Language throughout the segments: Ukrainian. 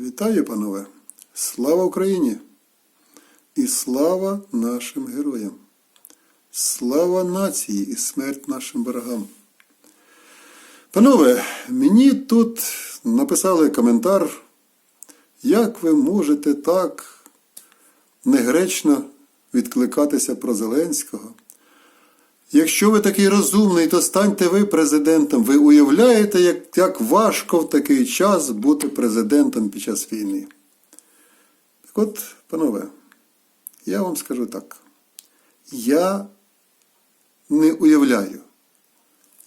Вітаю, панове! Слава Україні! І слава нашим героям! Слава нації і смерть нашим ворогам! Панове, мені тут написали коментар, як ви можете так негречно відкликатися про Зеленського. Якщо ви такий розумний, то станьте ви президентом. Ви уявляєте, як, як важко в такий час бути президентом під час війни. Так от, панове, я вам скажу так. Я не уявляю,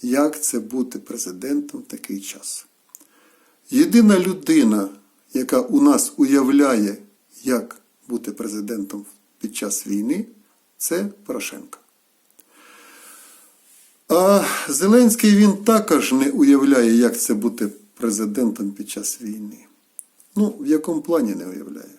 як це бути президентом в такий час. Єдина людина, яка у нас уявляє, як бути президентом під час війни, це Порошенко. А Зеленський він також не уявляє, як це бути президентом під час війни. Ну, в якому плані не уявляє?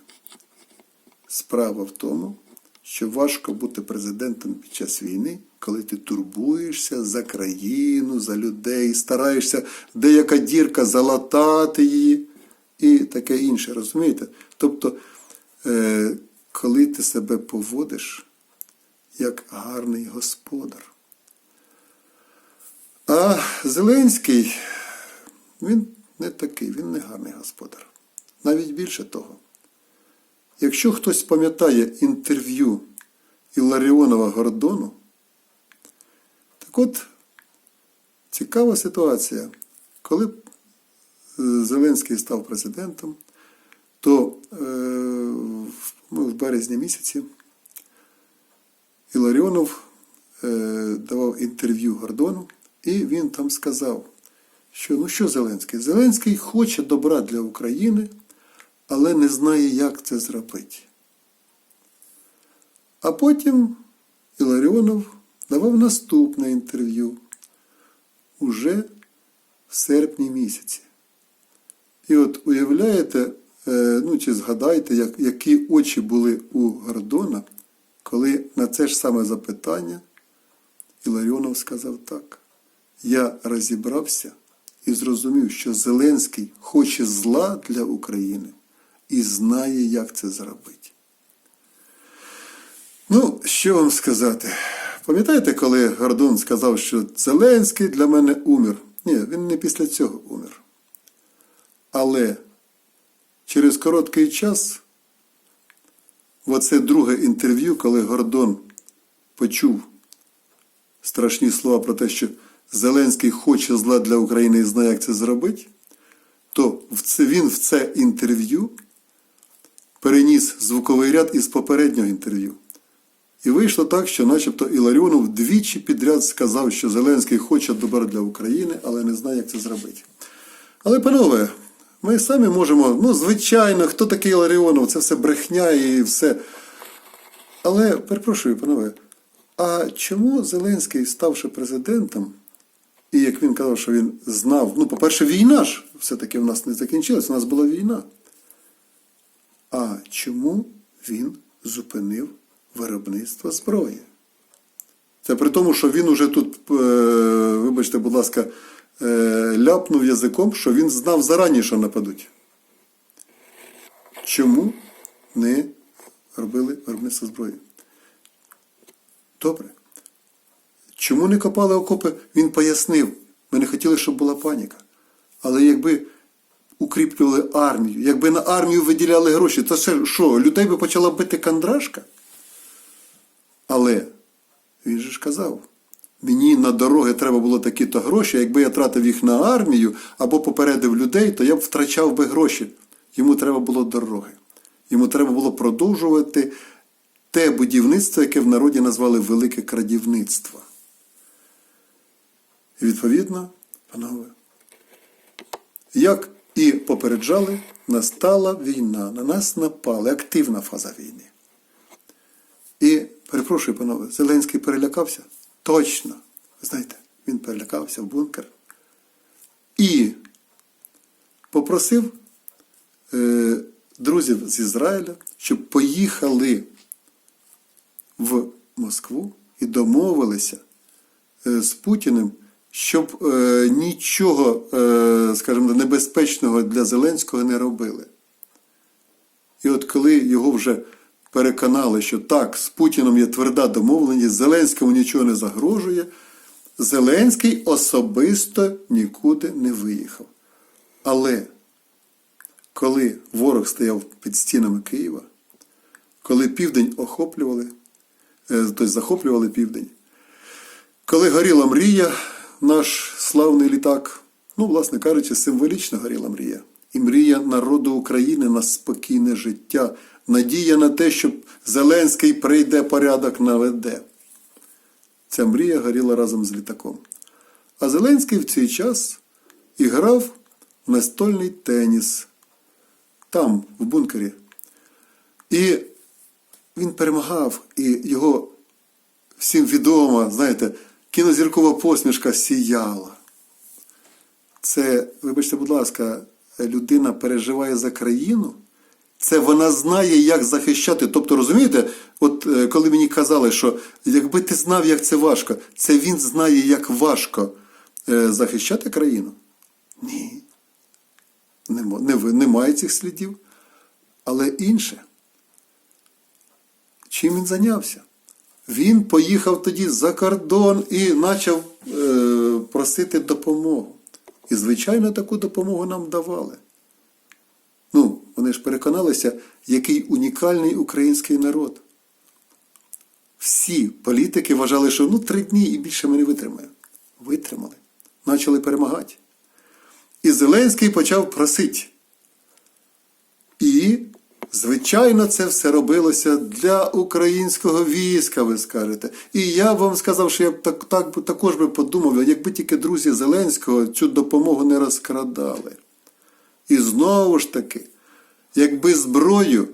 Справа в тому, що важко бути президентом під час війни, коли ти турбуєшся за країну, за людей, стараєшся деяка дірка залатати її і таке інше, розумієте? Тобто, е, коли ти себе поводиш як гарний господар. А Зеленський, він не такий, він не гарний господар. Навіть більше того. Якщо хтось пам'ятає інтерв'ю Іларіонова Гордону, так от цікава ситуація. Коли Зеленський став президентом, то е, в- ну, березні місяці Іларіонов е, давав інтерв'ю Гордону, і він там сказав, що ну що Зеленський? Зеленський хоче добра для України, але не знає, як це зробити. А потім Іларіонов давав наступне інтерв'ю уже в серпні місяці. І от уявляєте, е, ну чи згадайте, як, які очі були у Гордона, коли на це ж саме запитання Іларіонов сказав так. Я розібрався і зрозумів, що Зеленський хоче зла для України і знає, як це зробити. Ну, що вам сказати? Пам'ятаєте, коли Гордон сказав, що Зеленський для мене умер? Ні, він не після цього умер. Але через короткий час, в оце друге інтерв'ю, коли Гордон почув страшні слова про те, що Зеленський хоче зла для України і знає, як це зробити, то він в це інтерв'ю переніс звуковий ряд із попереднього інтерв'ю. І вийшло так, що начебто Іларіонов двічі підряд сказав, що Зеленський хоче добра для України, але не знає, як це зробити. Але, панове, ми самі можемо, ну, звичайно, хто такий Іларіонов, це все брехня і все. Але, перепрошую, панове, а чому Зеленський, ставши президентом, і як він казав, що він знав, ну, по-перше, війна ж все-таки в нас не закінчилась, у нас була війна. А чому він зупинив виробництво зброї? Це при тому, що він уже тут, е, вибачте, будь ласка, е, ляпнув язиком, що він знав зарані, що нападуть. Чому не робили виробництво зброї? Добре. Чому не копали окопи? Він пояснив. Ми не хотіли, щоб була паніка. Але якби укріплювали армію, якби на армію виділяли гроші, то це що, людей би почала бити кандрашка? Але він же ж казав, мені на дороги треба було такі-то гроші, якби я тратив їх на армію або попередив людей, то я б втрачав би гроші. Йому треба було дороги. Йому треба було продовжувати те будівництво, яке в народі назвали велике крадівництво. І відповідно, панове, як і попереджали, настала війна, на нас напали, активна фаза війни. І, перепрошую, панове, Зеленський перелякався? Точно. Знаєте, він перелякався в бункер. І попросив е, друзів з Ізраїля, щоб поїхали в Москву і домовилися е, з Путіним, щоб е, нічого, е, скажімо, небезпечного для Зеленського не робили. І от коли його вже переконали, що так, з Путіном є тверда домовленість, Зеленському нічого не загрожує, Зеленський особисто нікуди не виїхав. Але коли ворог стояв під стінами Києва, коли південь охоплювали, е, тобто захоплювали південь, коли горіла мрія, наш славний літак, ну, власне кажучи, символічно горіла мрія. І мрія народу України на спокійне життя, надія на те, що Зеленський прийде порядок наведе. Ця мрія горіла разом з літаком. А Зеленський в цей час і грав в настольний теніс там, в бункері. І він перемагав, і його всім відома, знаєте, кінозіркова посмішка сіяла. Це, вибачте, будь ласка, людина переживає за країну. Це вона знає, як захищати. Тобто, розумієте, от е, коли мені казали, що якби ти знав, як це важко, це він знає, як важко е, захищати країну. Ні. Нема- не Немає цих слідів. Але інше. Чим він зайнявся? Він поїхав тоді за кордон і почав е, просити допомогу. І, звичайно, таку допомогу нам давали. Ну, вони ж переконалися, який унікальний український народ. Всі політики вважали, що ну три дні і більше ми не витримаємо. Витримали. Почали перемагати. І Зеленський почав просити. І, звичайно, це все робилося для українського війська, ви скажете. І я вам сказав, що я б так, так, також би подумав, якби тільки друзі Зеленського цю допомогу не розкрадали. І знову ж таки, якби зброю,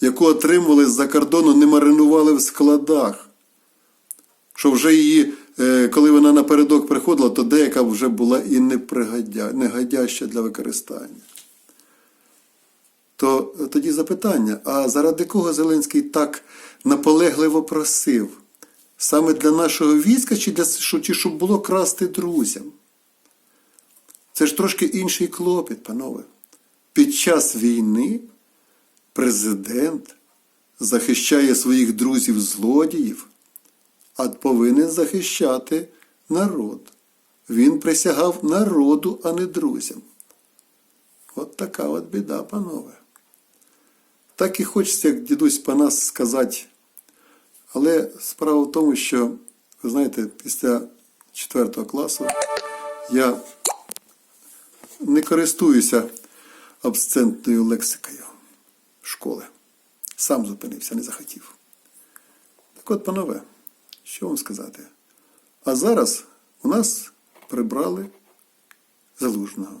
яку отримували з-за кордону, не маринували в складах, що вже її, е, коли вона напередок приходила, то деяка вже була і непригодя, негодяща для використання. То тоді запитання: а заради кого Зеленський так наполегливо просив? Саме для нашого війська, чи для чи щоб було красти друзям? Це ж трошки інший клопіт, панове. Під час війни президент захищає своїх друзів-злодіїв, а повинен захищати народ. Він присягав народу, а не друзям. От така от біда, панове. Так і хочеться, як дідусь Панас, сказати. Але справа в тому, що, ви знаєте, після 4 класу я не користуюся абсцентною лексикою школи. Сам зупинився, не захотів. Так от, панове, що вам сказати? А зараз у нас прибрали залужного.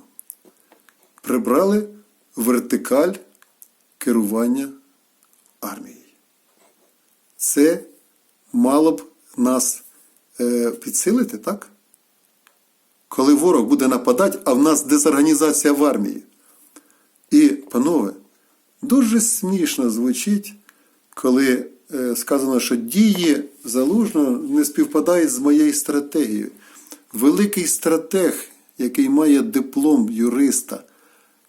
Прибрали вертикаль керування армією. Це мало б нас е, підсилити, так? Коли ворог буде нападати, а в нас дезорганізація в армії. І, панове, дуже смішно звучить, коли е, сказано, що дії залужно не співпадають з моєю стратегією. Великий стратег, який має диплом юриста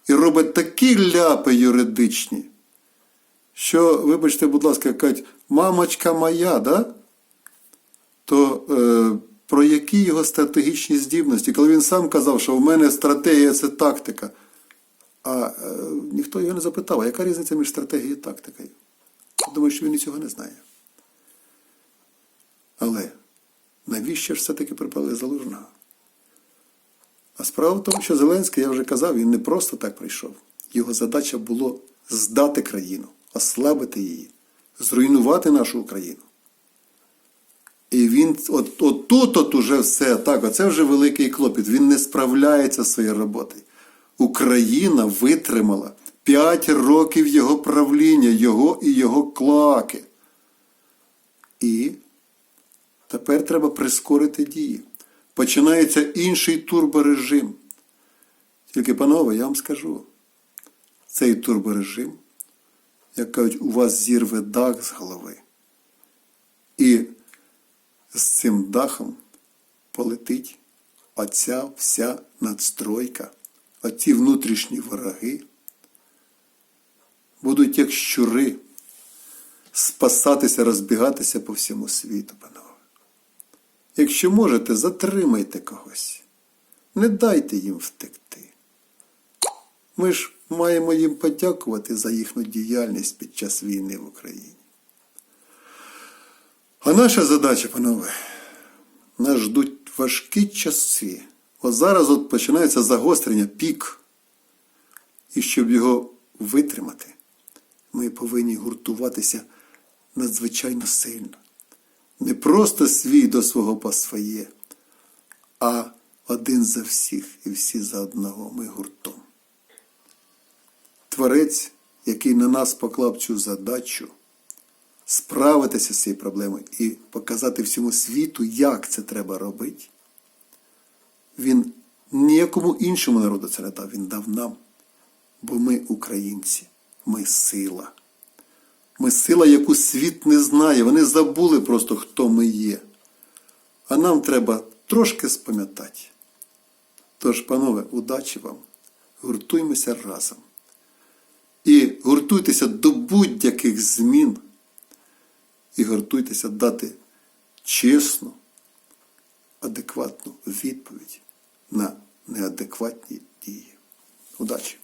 і робить такі ляпи юридичні, що, вибачте, будь ласка, кажуть, мамочка моя, да? то е, про які його стратегічні здібності? Коли він сам казав, що в мене стратегія це тактика. А е, ніхто його не запитав, а яка різниця між стратегією і тактикою? Думаю, що він і цього не знає. Але навіщо ж все-таки припали залужного? А справа в тому, що Зеленський, я вже казав, він не просто так прийшов. Його задача було здати країну, ослабити її, зруйнувати нашу Україну. І він от, от тут от уже все так, оце вже великий клопіт. Він не справляється зі своєю роботою. Україна витримала 5 років його правління, його і його клаки. І тепер треба прискорити дії. Починається інший турборежим. Тільки, панове, я вам скажу, цей турборежим, як кажуть, у вас зірве дах з голови. І з цим дахом полетить оця вся надстройка, оці внутрішні вороги. будуть як щури спасатися, розбігатися по всьому світу, панове. Якщо можете, затримайте когось. Не дайте їм втекти. Ми ж маємо їм подякувати за їхню діяльність під час війни в Україні. А наша задача, панове, нас ждуть важкі часи. От зараз от починається загострення, пік. І щоб його витримати, ми повинні гуртуватися надзвичайно сильно. Не просто свій до свого по своє, а один за всіх і всі за одного ми гуртом. Творець, який на нас поклав цю задачу, справитися з цією проблемою і показати всьому світу, як це треба робити, він ніякому іншому народу це не дав, він дав нам. Бо ми українці, ми сила. Ми сила, яку світ не знає. Вони забули просто, хто ми є. А нам треба трошки спам'ятати. Тож, панове, удачі вам! Гуртуймося разом. І гуртуйтеся до будь-яких змін. І гуртуйтеся дати чесну, адекватну відповідь на неадекватні дії. Удачі!